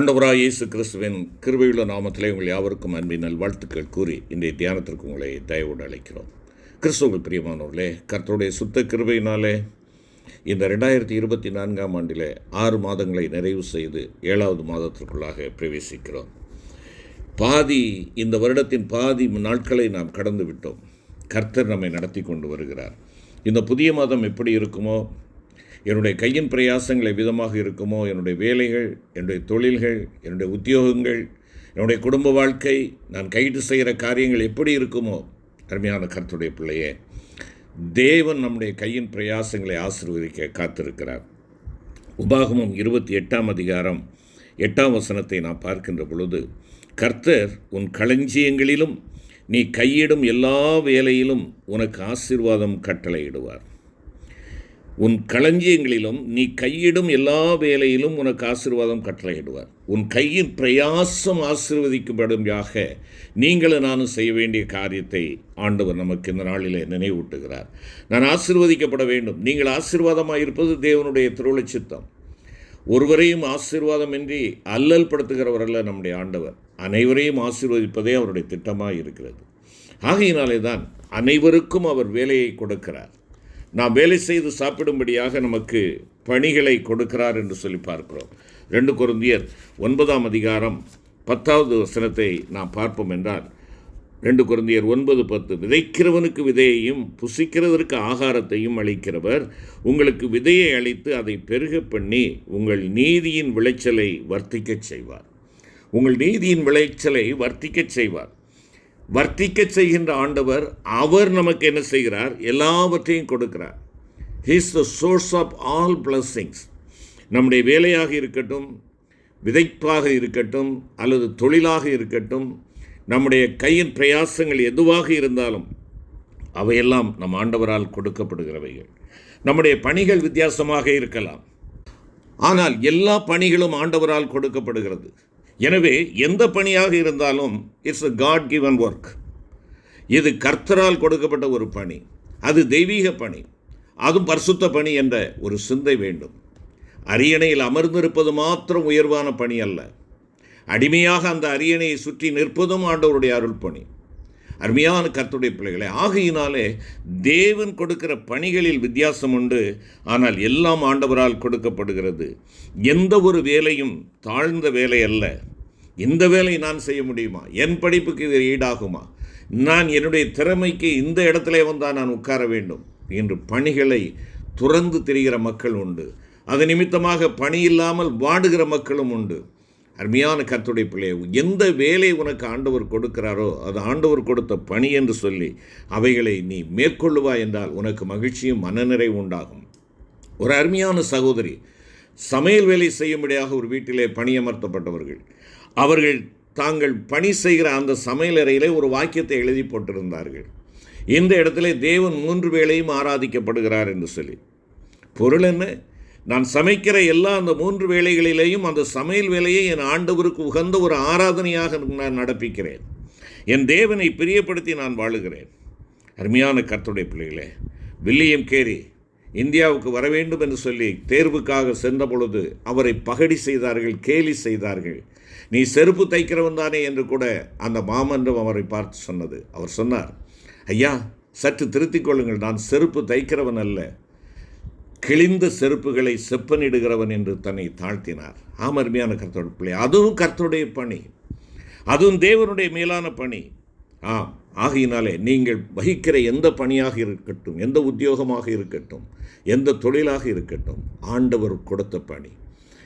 ஆண்டவராக இயேசு கிறிஸ்துவின் கிருபையுள்ள நாமத்திலே உங்கள் யாவருக்கும் அன்பின் நல்வாழ்த்துக்கள் கூறி இன்றைய தியானத்திற்கு உங்களை தயவோடு அழைக்கிறோம். கிறிஸ்துவர்கள் பிரியமானவர்களே கர்த்தருடைய சுத்த கிருபையினாலே இந்த ரெண்டாயிரத்தி இருபத்தி நான்காம் ஆண்டில் ஆறு மாதங்களை நிறைவு செய்து ஏழாவது மாதத்திற்குள்ளாக பிரவேசிக்கிறோம். பாதி இந்த வருடத்தின் பாதி நாட்களை நாம் கடந்து விட்டோம் கர்த்தர் நம்மை நடத்தி கொண்டு வருகிறார். இந்த புதிய மாதம் எப்படி இருக்குமோ என்னுடைய கையின் பிரயாசங்கள் விதமாக இருக்குமோ என்னுடைய வேலைகள் என்னுடைய தொழில்கள் என்னுடைய உத்தியோகங்கள் என்னுடைய குடும்ப வாழ்க்கை நான் கைது செய்கிற காரியங்கள் எப்படி இருக்குமோ அருமையான கர்த்தருடைய பிள்ளையே தேவன் நம்முடைய கையின் பிரயாசங்களை ஆசீர்வதிக்க காத்திருக்கிறார். உபாகமம் இருபத்தி எட்டாம் அதிகாரம் எட்டாம் வசனத்தை நான் பார்க்கின்ற பொழுது கர்த்தர் உன் களஞ்சியங்களிலும் நீ கையிடும் எல்லா வேலையிலும் உனக்கு ஆசீர்வாதம் கட்டளையிடுவார். உன் களஞ்சியங்களிலும் நீ கையிடும் எல்லா வேலையிலும் உனக்கு ஆசீர்வாதம் கட்டளையிடுவார். உன் கையின் பிரயாசம் ஆசீர்வதிக்கப்படும்படியாக நீங்களும் நானும் செய்ய வேண்டிய காரியத்தை ஆண்டவர் நமக்கு இந்த நாளில் நினைவூட்டுகிறார். நான் ஆசீர்வதிக்கப்பட வேண்டும். நீங்கள் ஆசீர்வாதமாக இருப்பது தேவனுடைய திருவிழச் சித்தம். ஒருவரையும் ஆசீர்வாதமின்றி அல்லல் படுத்துகிறவரல்ல நம்முடைய ஆண்டவர். அனைவரையும் ஆசீர்வதிப்பதே அவருடைய திட்டமாக இருக்கிறது. ஆகையினாலே தான் அனைவருக்கும் அவர் வேலையை கொடுக்கிறார். நாம் வேலை செய்து சாப்பிடும்படியாக நமக்கு பணிகளை கொடுக்கிறார் என்று சொல்லி பார்க்கிறோம். ரெண்டு குருந்தியர் ஒன்பதாம் அதிகாரம் பத்தாவது வசனத்தை நாம் பார்ப்போம் என்றால் ரெண்டு குருந்தியர் ஒன்பது பத்து விதைக்கிறவனுக்கு விதையையும் புசிக்கிறதற்கு ஆகாரத்தையும் அளிக்கிறவர். உங்களுக்கு விதையை அளித்து அதை பெருக பண்ணி உங்கள் நீதியின் விளைச்சலை வர்த்திக்கச் செய்வார். உங்கள் நீதியின் விளைச்சலை வர்த்திக்கச் செய்வார். வர்த்திக்க செய்கின்ற ஆண்டவர் அவர் நமக்கு என்ன செய்கிறார்? எல்லாவற்றையும் கொடுக்கிறார். He's the source of all blessings நம்முடைய வேலையாக இருக்கட்டும் விதைப்பாக இருக்கட்டும் அல்லது தொழிலாக இருக்கட்டும் நம்முடைய கையின் பிரயாசங்கள் எதுவாக இருந்தாலும் அவையெல்லாம் நம் ஆண்டவரால் கொடுக்கப்படுகிறவைகள். நம்முடைய பணிகள் வித்தியாசமாக இருக்கலாம். ஆனால் எல்லா பணிகளும் ஆண்டவரால் கொடுக்கப்படுகிறது. எனவே எந்த பணியாக இருந்தாலும் it's a God given work இது கர்த்தரால் கொடுக்கப்பட்ட ஒரு பணி. அது தெய்வீக பணி. அதுவும் பரிசுத்த பணி என்ற ஒரு சிந்தை வேண்டும். அரியணையில் அமர்ந்திருப்பது மாத்திரம் உயர்வான பணி அல்ல. அடிமையாக அந்த அரியணையை சுற்றி நிற்பதும் ஆண்டவருடைய அருள் பணி. அருமையான கர்த்துடைய பிள்ளைகளை ஆகையினாலே தேவன் கொடுக்கிற பணிகளில் வித்தியாசம் உண்டு. ஆனால் எல்லாம் ஆண்டவரால் கொடுக்கப்படுகிறது. எந்த ஒரு வேலையும் தாழ்ந்த வேலை அல்ல. இந்த வேலை நான் செய்ய முடியுமா? என் படிப்புக்கு இது ஈடாகுமா? நான் என்னுடைய திறமைக்கு இந்த இடத்துல வந்தால் நான் உட்கார வேண்டும் என்று பணிகளை துறந்து திரிகிற மக்கள் உண்டு. அது நிமித்தமாக பணி இல்லாமல் வாடுகிற மக்களும் உண்டு. அருமையான கத்துடைய பிள்ளையை எந்த வேலை உனக்கு ஆண்டவர் கொடுக்கிறாரோ அது ஆண்டவர் கொடுத்த பணி என்று சொல்லி அவைகளை நீ மேற்கொள்ளுவா என்றால் உனக்கு மகிழ்ச்சியும் மனநிறைவு உண்டாகும். ஒரு அருமையான சகோதரி சமையல் வேலை செய்யும்படியாக ஒரு வீட்டிலே பணியமர்த்தப்பட்டவர்கள். அவர்கள் தாங்கள் பணி செய்கிற அந்த சமையலறையிலே ஒரு வாக்கியத்தை எழுதி போட்டிருந்தார்கள். இந்த இடத்துல தேவன் மூன்று வேளையும் ஆராதிக்கப்படுகிறார் என்று சொல்லி. பொருள் என்ன? நான் சமைக்கிற எல்லா அந்த மூன்று வேலைகளிலேயும் அந்த சமையல் வேலையை என் ஆண்டவருக்கு உகந்த ஒரு ஆராதனையாக நான் நடப்பிக்கிறேன். என் தேவனை பிரியப்படுத்தி நான் வாழுகிறேன். அருமையான கர்த்துடைய பிள்ளைகளே வில்லியம் கேரி இந்தியாவுக்கு வர வேண்டும் என்று சொல்லி தேர்வுக்காக சென்ற பொழுது அவரை பகடி செய்தார்கள் கேலி செய்தார்கள். நீ செருப்பு தைக்கிறவன் தானே என்று கூட அந்த மாமன்றம் அவரை பார்த்து சொன்னது. அவர் சொன்னார் ஐயா சற்று திருத்திக் கொள்ளுங்கள். நான் செருப்பு தைக்கிறவன் அல்ல. கிழிந்த செருப்புகளை செப்பனிடுகிறவன் என்று தன்னை தாழ்த்தினார். ஆமர்மையான கர்த்தோட பிள்ளை. அதுவும் கர்த்தருடைய பணி. அதுவும் தேவனுடைய மேலான பணி. ஆம் ஆகையினாலே நீங்கள் வகிக்கிற எந்த பணியாக இருக்கட்டும் எந்த உத்தியோகமாக இருக்கட்டும் எந்த தொழிலாக இருக்கட்டும் ஆண்டவர் கொடுத்த பணி.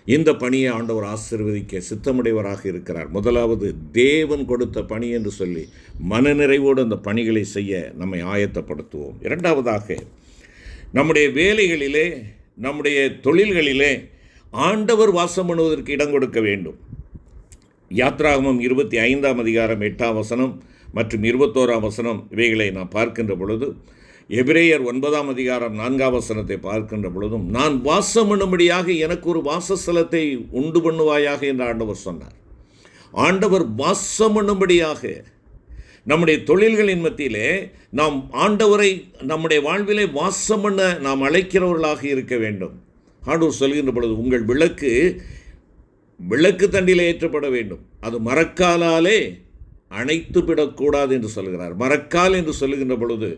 இந்த பணியை ஆண்டவர் ஆசிர்வதிக்க சித்தமுடையவராக இருக்கிறார். முதலாவது தேவன் கொடுத்த பணி என்று சொல்லி மனநிறைவோடு அந்த பணிகளை செய்ய நம்மை ஆயத்தப்படுத்துவோம். இரண்டாவதாக நம்முடைய வேலைகளிலே நம்முடைய தொழில்களிலே ஆண்டவர் வாசம் பண்ணுவதற்கு இடம் கொடுக்க வேண்டும். யாத்ராகமம் இருபத்தி ஐந்தாம் அதிகாரம் எட்டாம் வசனம் மற்றும் இருபத்தோராம் வசனம் இவைகளை நான் பார்க்கின்ற பொழுது எபிரேயர் ஒன்பதாம் அதிகாரம் நான்காம் வசனத்தை பார்க்கின்ற பொழுதும் நான் வாசம் பண்ணும்படியாக எனக்கு ஒரு வாசஸ்தலத்தை உண்டு பண்ணுவாயாக என்று ஆண்டவர் சொன்னார். ஆண்டவர் வாசம் பண்ணும்படியாக நம்முடைய தொழில்களின் மத்தியிலே நாம் ஆண்டவரை நம்முடைய வாழ்விலே வாசம் பண்ண நாம் அழைக்கிறவர்களாக இருக்க வேண்டும். ஆண்டவர் சொல்கின்ற பொழுது உங்கள் விளக்கு விளக்கு தண்டில் ஏற்றப்பட வேண்டும். அது மரக்காலாலே அணைத்து விடக்கூடாது என்று சொல்கிறார். மறக்கால் என்று சொல்லுகின்ற பொழுது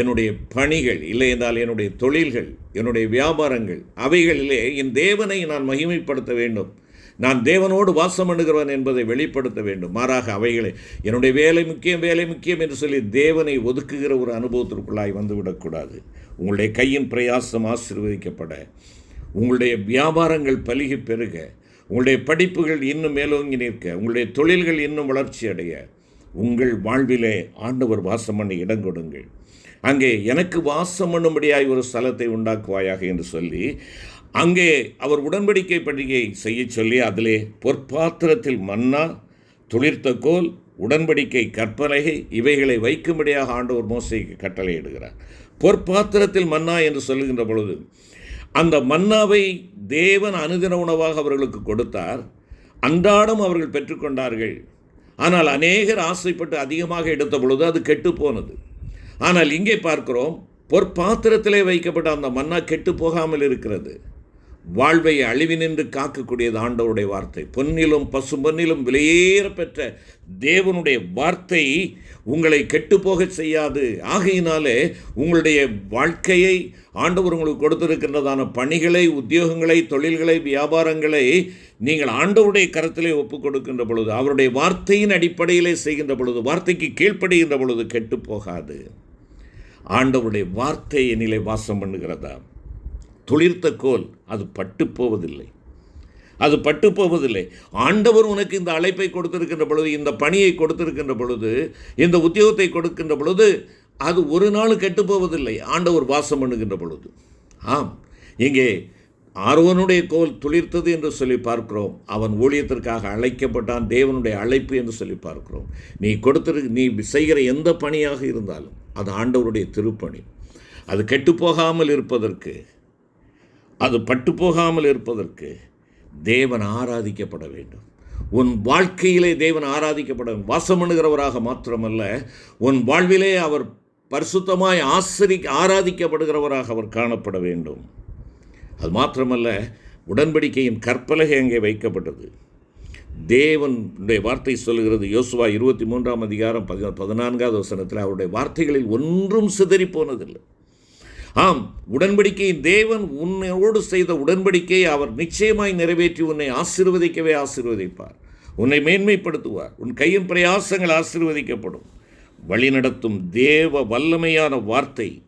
என்னுடைய பணிகள் இல்லை என்றால் என்னுடைய தொழில்கள் என்னுடைய வியாபாரங்கள் அவைகளிலே என் தேவனை நான் மகிமைப்படுத்த வேண்டும். நான் தேவனோடு வாசம் பண்ணுகிறவன் என்பதை வெளிப்படுத்த வேண்டும். மாறாக அவைகளை என்னுடைய வேலை முக்கியம் வேலை முக்கியம் என்று சொல்லி தேவனை ஒதுக்குகிற ஒரு அனுபவத்திற்குள்ளாய் வந்துவிடக்கூடாது. உங்களுடைய கையின் பிரயாசம் ஆசீர்வதிக்கப்பட உங்களுடைய வியாபாரங்கள் பலிகி பெருக உங்களுடைய படிப்புகள் இன்னும் மேலோங்கி நிற்க உங்களுடைய தொழில்கள் இன்னும் வளர்ச்சி அடைய உங்கள் வாழ்விலே ஆண்டவர் வாசம் பண்ணி இடம் கொடுங்கள். அங்கே எனக்கு வாசம் பண்ணும்படியாய் ஒரு ஸ்தலத்தை உண்டாக்குவாயாக என்று சொல்லி அங்கே அவர் உடன்படிக்கை பண்டிகையை செய்ய சொல்லி அதிலே பொற்பாத்திரத்தில் மன்னா துளிர்த்த கோல் உடன்படிக்கை கற்பலகை இவைகளை வைக்கும்படியாக ஆண்டவர் மோசைக்கு கட்டளையிடுகிறார். பொற்பாத்திரத்தில் மன்னா என்று சொல்லுகின்ற பொழுது அந்த மன்னாவை தேவன் அனுதின உணவாக அவர்களுக்கு கொடுத்தார். அன்றாடம் அவர்கள் பெற்றுக்கொண்டார்கள். ஆனால் அநேகர் ஆசைப்பட்டு அதிகமாக எடுத்த பொழுது அது கெட்டு போனது ஆனால் இங்கே பார்க்கிறோம் பொற்பாத்திரத்திலே வைக்கப்பட்ட அந்த மன்னா கெட்டு போகாமல் இருக்கிறது. வாழ்வை அழிவினின்று காக்கக்கூடியது ஆண்டவருடைய வார்த்தை. பொன்னிலும் பசு பொன்னிலும் விலையேற பெற்ற தேவனுடைய வார்த்தை உங்களை கெட்டுப்போகச் செய்யாது. ஆகையினாலே உங்களுடைய வாழ்க்கையை ஆண்டவர் உங்களுக்கு கொடுத்திருக்கின்றதான பணிகளை உத்தியோகங்களை தொழில்களை வியாபாரங்களை நீங்கள் ஆண்டவருடைய கரத்திலே ஒப்புக் கொடுக்கின்ற பொழுது அவருடைய வார்த்தையின் அடிப்படையிலே செய்கின்ற பொழுது வார்த்தைக்கு கீழ்ப்படுகின்ற பொழுது கெட்டு போகாது. ஆண்டவருடைய வார்த்தை என்னிலே வாசம் பண்ணுகிறதா? துளிர்த்த கோல் அது பட்டு போவதில்லை அது பட்டு போவதில்லை ஆண்டவர் உனக்கு இந்த அழைப்பை கொடுத்திருக்கின்ற பொழுது இந்த பணியை கொடுத்திருக்கின்ற பொழுது இந்த உத்தியோகத்தை கொடுக்கின்ற பொழுது அது ஒரு நாள் கெட்டு போவதில்லை ஆண்டவர் வாசம் பண்ணுகின்ற பொழுது. ஆம். இங்கே ஆர்வனுடைய கோல் துளிர்த்தது என்று சொல்லி பார்க்கிறோம். அவன் ஊழியத்திற்காக அழைக்கப்பட்டான். தேவனுடைய அழைப்பு என்று சொல்லி பார்க்கிறோம். நீ கொடுத்திரு நீ செய்கிற எந்த பணியாக இருந்தாலும் அது ஆண்டவருடைய திருப்பணி. அது கெட்டுப்போகாமல் இருப்பதற்கு அது பட்டு போகாமல் இருப்பதற்கு தேவன் ஆராதிக்கப்பட வேண்டும். உன் வாழ்க்கையிலே தேவன் ஆராதிக்கப்பட வாசம் பண்ணுகிறவராக மாத்திரமல்ல உன் வாழ்விலே அவர் பரிசுத்தமாய் ஆசிரி ஆராதிக்கப்படுகிறவராக அவர் காணப்பட வேண்டும். அது மாத்திரமல்ல உடன்படிக்கையின் கற்பலகை அங்கே வைக்கப்பட்டது. தேவனுடைய வார்த்தை சொல்லுகிறது யோசுவா இருபத்தி மூன்றாம் அதிகாரம் பதி பதினான்காவது வசனத்தில் அவருடைய வார்த்தைகளில் ஒன்றும் சிதறி போனதில்லை ஆம் உடன்படிக்கையின் தேவன் உன்னோடு செய்த உடன்படிக்கையை அவர் நிச்சயமாய் நிறைவேற்றி உன்னை ஆசீர்வதிக்கவே ஆசீர்வதிப்பார். உன்னை மேன்மைப்படுத்துவார். உன் கையின் பிரயாசங்கள் ஆசீர்வதிக்கப்படும். வழிநடத்தும் தேவ வல்லமையான வார்த்தை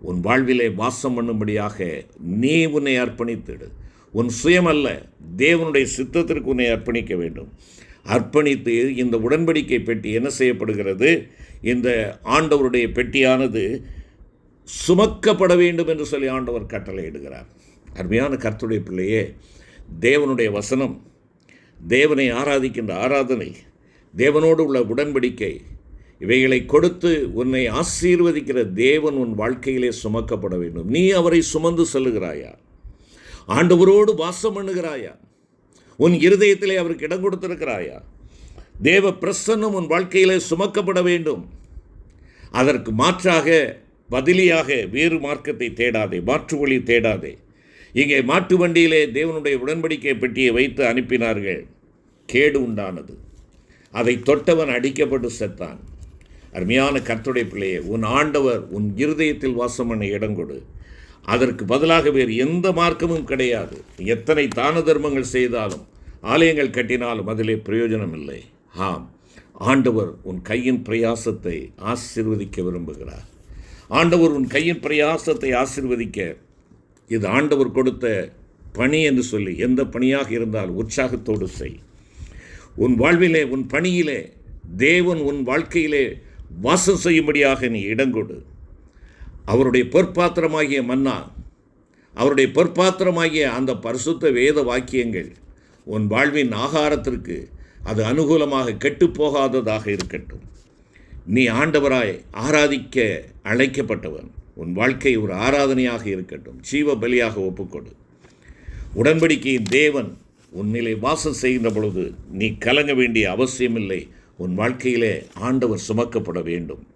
உன் வாழ்விலே வாசம் பண்ணும்படியாக நீ உன்னை அர்ப்பணித்திடு. உன் சுயமல்ல தேவனுடைய சித்தத்திற்கு உன்னை அர்ப்பணிக்க வேண்டும். அர்ப்பணித்து இந்த உடன்படிக்கை பெட்டி என்ன செய்யப்படுகிறது? இந்த ஆண்டவருடைய பெட்டியானது சுமக்கப்பட வேண்டும் என்று சொல்லி ஆண்டவர் கட்டளையிடுகிறார். அருமையான கர்த்துடைய பிள்ளையே தேவனுடைய வசனம் தேவனை ஆராதிக்கின்ற ஆராதனை தேவனோடு உள்ள உடன்படிக்கை இவைகளை கொடுத்து உன்னை ஆசீர்வதிக்கிற தேவன் உன் வாழ்க்கையிலே சுமக்கப்பட வேண்டும். நீ அவரை சுமந்து செல்லுகிறாயா? ஆண்டவரோடு வாசம் பண்ணுகிறாயா? உன் இருதயத்திலே அவருக்கு இடம் கொடுத்திருக்கிறாயா? தேவ பிரசன்னம் உன் வாழ்க்கையிலே சுமக்கப்பட வேண்டும். அதற்கு மாற்றாக பதிலியாக வேறு மார்க்கத்தை தேடாதே மாற்று வழி தேடாதே. இங்கே மாட்டு வண்டியிலே தேவனுடைய உடன்படிக்கை பெட்டியை வைத்து அனுப்பினார்கள். கேடு உண்டானது. அதை தொட்டவன் அடிக்கப்பட்டு செத்தான். அருமையான கர்த்துடைய பிள்ளையே உன் ஆண்டவர் உன் இருதயத்தில் வாசம் பண்ண இடம் கொடு. அதற்கு பதிலாக வேறு எந்த மார்க்கமும் கிடையாது. எத்தனை தான தர்மங்கள் செய்தாலும் ஆலயங்கள் கட்டினாலும் அதிலே பிரயோஜனம் இல்லை ஆம் ஆண்டவர் உன் கையின் பிரயாசத்தை ஆசிர்வதிக்க விரும்புகிறார். ஆண்டவர் உன் கையின் பிரயாசத்தை ஆசிர்வதிக்க. இது ஆண்டவர் கொடுத்த பணி என்று சொல்லி எந்த பணியாக இருந்தால் உற்சாகத்தோடு செய். உன் வாழ்விலே உன் பணியிலே தேவன் உன் வாழ்க்கையிலே வாசம் செய்யும்படியாக நீ இடங்கொடு அவருடைய பொற்பாத்திரமாகிய மன்னா அவருடைய பொற்பாத்திரமாகிய அந்த பரிசுத்த வேத வாக்கியங்கள் உன் வாழ்வின் ஆகாரத்திற்கு அது அனுகூலமாக கெட்டுப்போகாததாக இருக்கட்டும். நீ ஆண்டவராய் ஆராதிக்க அழைக்கப்பட்டவன். உன் வாழ்க்கை ஒரு ஆராதனையாக இருக்கட்டும். ஜீவ பலியாக ஒப்புக்கொடு. உடன்படிக்கையின் தேவன் உன்னிலை வாசம் செய்கின்ற பொழுது நீ கலங்க வேண்டிய அவசியமில்லை. உன் வாழ்க்கையிலே ஆண்டவர் சுமக்கப்பட வேண்டும்.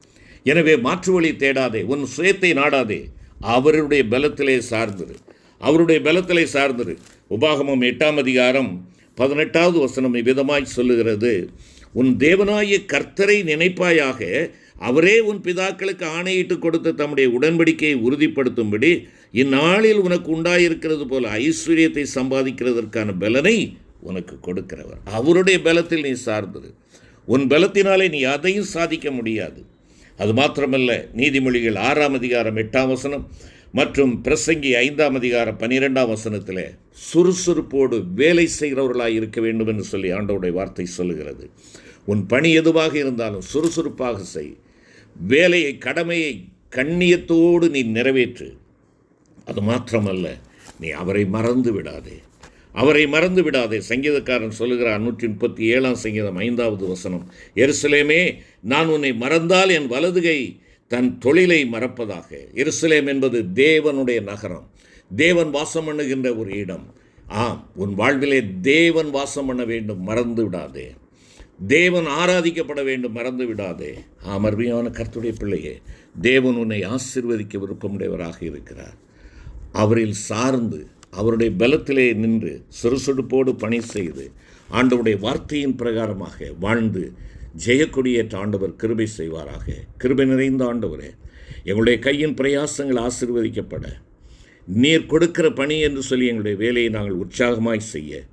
எனவே மாற்று வழி தேடாதே. உன் சுயத்தை நாடாதே. அவருடைய பலத்திலே சார்ந்திரு. அவருடைய பலத்திலே சார்ந்திரு. உபாகமம் எட்டாம் அதிகாரம் பதினெட்டாவது வசனம் இவ்விதமாய் சொல்லுகிறது. உன் தேவனாய கர்த்தரை நினைப்பாயாக அவரே உன் பிதாக்களுக்கு ஆணையிட்டு கொடுத்த தம்முடைய உடன்படிக்கையை உறுதிப்படுத்தும்படி இந்நாளில் உனக்கு உண்டாயிருக்கிறது போல ஐஸ்வர்யத்தை சம்பாதிக்கிறதற்கான பலனை உனக்கு கொடுக்கிறவர். அவருடைய பலத்தில் நீ சார்ந்தது. உன் பலத்தினாலே நீ அதையும் சாதிக்க முடியாது. அது மாத்திரமல்ல நீதிமொழிகள் ஆறாம் அதிகாரம் எட்டாம் வசனம் மற்றும் பிரசங்கி ஐந்தாம் அதிகாரம் பன்னிரெண்டாம் வசனத்தில் சுறுசுறுப்போடு வேலை செய்கிறவர்களாக இருக்க வேண்டும் என்று சொல்லி ஆண்டவுடைய வார்த்தை சொல்லுகிறது. உன் பணி எதுவாக இருந்தாலும் சுறுசுறுப்பாக செய். வேலையை கடமையை கண்ணியத்தோடு நீ நிறைவேற்று. அது மாத்திரமல்ல நீ அவரை மறந்து விடாதே. அவரை மறந்து விடாதே. சங்கீதக்காரன் சொல்லுகிறார் நூற்றி முப்பத்தி ஏழாம் சங்கீதம் ஐந்தாவது வசனம் எருசலேமே நான் உன்னை மறந்தால் என் வலதுகை தன் தொழிலை மறப்பதாக. எருசலேம் என்பது தேவனுடைய நகரம். தேவன் வாசம் பண்ணுகின்ற ஒரு இடம். ஆம் உன் வாழ்விலே தேவன் வாசம் பண்ண வேண்டும். மறந்து விடாதே. தேவன் ஆராதிக்கப்பட வேண்டும் மறந்து விடாதே. அமர்மையான கர்த்துடைய பிள்ளையே தேவன் உன்னை ஆசிர்வதிக்க விருப்பமுடையவராக இருக்கிறார். அவரில் சார்ந்து அவருடைய பலத்திலே நின்று சுறுசுறுப்போடு பணி செய்து ஆண்டவருடைய வார்த்தையின் பிரகாரமாக வாழ்ந்து ஜெயக்கொடியேற்ற ஆண்டவர் கிருபை செய்வாராக. கிருபை நிறைந்த ஆண்டவரே எங்களுடைய கையின் பிரயாசங்கள் ஆசிர்வதிக்கப்பட நீர் கொடுக்கிற பணி என்று சொல்லி எங்களுடைய வேலையை நாங்கள் உற்சாகமாய் செய்ய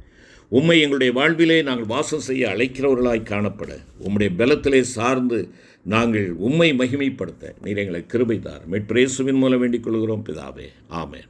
உம்மை எங்களுடைய வாழ்விலே நாங்கள் வாசம் செய்ய அழைக்கிறவர்களாய் காணப்பட. உம்முடைய பலத்திலே சார்ந்து நாங்கள் உம்மை மகிமைப்படுத்த நீர் எங்களை கிருபைத்தார் மெட்பிரேசுவின் மூலம் வேண்டிக் கொள்கிறோம். பிதாவே ஆமேன்.